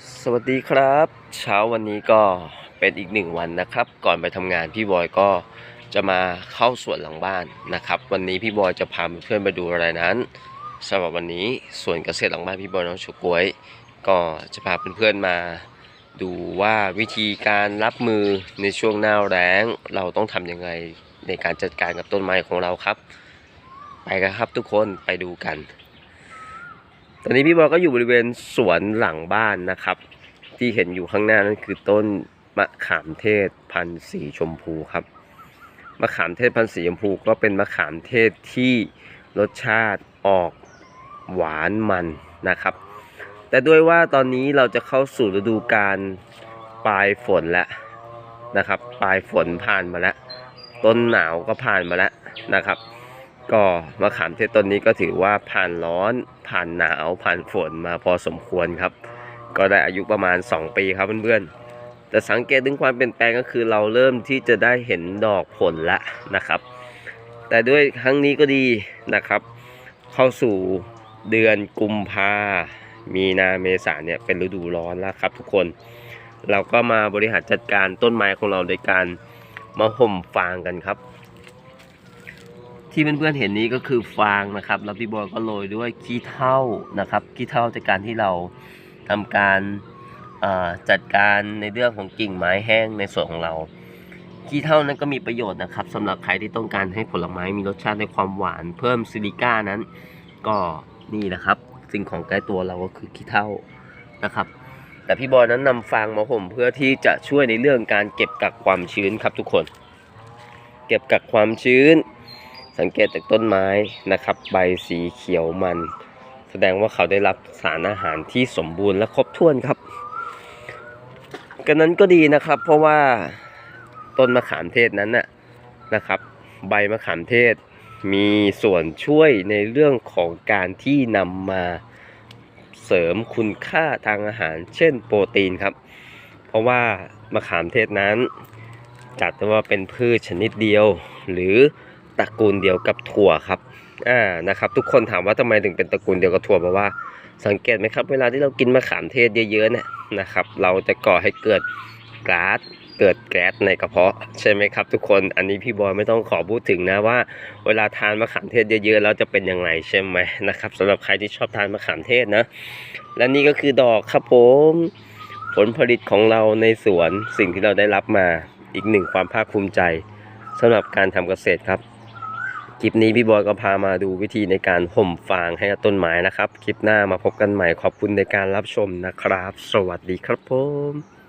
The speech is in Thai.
สวัสดีครับ เช้าวันนี้ก็เป็นอีกหนึ่งวันนะครับ ก่อนไปทำงานพี่บอยก็จะมาเข้าสวนหลังบ้านนะครับ วันนี้พี่บอยจะพาเพื่อนไปดูอะไรนั้นสำหรับวันนี้สวนเกษตรหลังบ้านพี่บอยน้องชูกล้วย ก็จะพาเพื่อนๆมาดูว่าวิธีการรับมือในช่วงหน้าแล้งเราต้องทำยังไงในการจัดการกับต้นไม้ของเราครับ ไปกันครับทุกคนไปดูกัน ตอนนี้พี่บอยก็อยู่บริเวณสวนหลังบ้านนะครับ ที่เห็นอยู่ข้างหน้านั่นคือต้นมะขามเทศพันธุ์สีชมพูครับมะขามเทศพันธุ์สีชมพูก็เป็นมะขามเทศที่รสชาติออกหวานมันนะครับ แต่ด้วยว่าตอนนี้เราจะเข้าสู่ฤดูการปลายฝนแล้วนะครับ ปลายฝนผ่านมาแล้ว ต้นหนาวก็ผ่านมาแล้วนะครับ ก็มะขามเทศต้นนี้ก็ถือว่าผ่านร้อนผ่านหนาวผ่านฝนมาพอสมควรครับ ก็ได้อายุประมาณ 2 ปีครับเพื่อนๆแต่สังเกตถึงความเปลี่ยนแปลงก็คือเราเริ่มที่จะได้เห็นดอกผลแล้วนะครับ แต่ด้วยครั้งนี้ก็ดีนะครับ เข้าสู่เดือนกุมภามีนาเมษาเนี่ยเป็นฤดูร้อนแล้วครับ ทุกคน เราก็มาบริหารจัดการต้นไม้ของเราโดยการมาห่มฟางกันครับ ที่เพื่อนๆเห็นนี้ก็คือฟางนะครับ แล้วพี่บอยก็โรยด้วยขี้เถ้านะครับขี้เถ้าจากการที่เราทำการจัดการในเรื่องของกิ่งไม้แห้งในส่วนของเราขี้เถ้านั้นก็มีประโยชน์นะครับสำหรับใครที่ต้องการให้ผลไม้มีรสชาติในความหวาน เพิ่มซิลิก้านั้น ก็นี่นะครับ สิ่งของใกล้ตัวเราก็คือขี้เถ้านะครับ แต่พี่บอยนั้นนำฟางมาห่มเพื่อที่จะช่วยในเรื่องการเก็บกักความชื้นครับทุกคน เก็บกักความชื้น สังเกตจากต้นไม้นะครับ ใบสีเขียวมัน แสดงว่าเขาได้รับสารอาหารที่สมบูรณ์และครบถ้วนครับกันนั้นก็ดีนะครับ เพราะว่าต้นมะขามเทศนั้นน่ะนะครับ ใบมะขามเทศมีส่วนช่วยในเรื่องของการที่นำมาเสริมคุณค่าทางอาหาร เช่นโปรตีนครับ เพราะว่ามะขามเทศนั้น จัดว่าเป็นพืชชนิดเดียว หรือ ตระกูลเดียวกับถั่วครับอ่านะครับ ทุกคนถามว่าทำไมถึงเป็นตระกูลเดียวกับถั่วเพราะว่าสังเกตไหมครับ เวลาที่เรากินมะขามเทศเยอะๆเนี่ยนะครับ เราจะก่อให้เกิดก๊าซเกิดแก๊สในกระเพาะใช่ไหมครับ ทุกคนอันนี้พี่บอยไม่ต้องขอพูดถึงนะว่า เวลาทานมะขามเทศเยอะๆแล้วจะเป็นยังไงใช่ไหมนะครับสำหรับใครที่ชอบทานมะขามเทศนะ และนี่ก็คือดอกครับผมผลผลิตของเราในสวนสิ่งที่เราได้รับมาอีกหนึ่งความภาคภูมิใจสำหรับการทำเกษตรครับ คลิปนี้พี่บอยก็พามาดูวิธีในการห่มฟางให้กับต้นไม้นะครับ คลิปหน้ามาพบกันใหม่ขอบคุณในการรับชมนะครับ สวัสดีครับผม